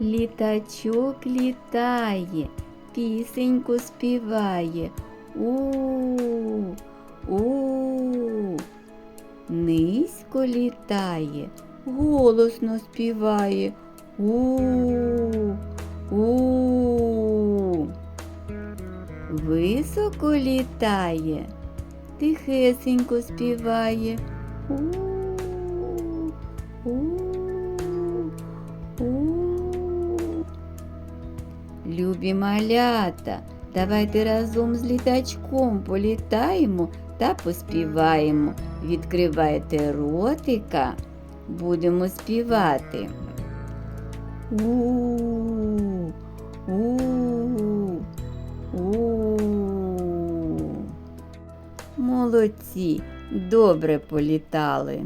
Літачок літає, пісеньку співає. У, у, низько літає, голосно співає. У, у, високо літає, тихесенько співає. У, Любі малята, давайте разом з літачком політаємо та поспіваємо. Відкривайте ротика, будемо співати. У, у, у. Молодці, добре політали.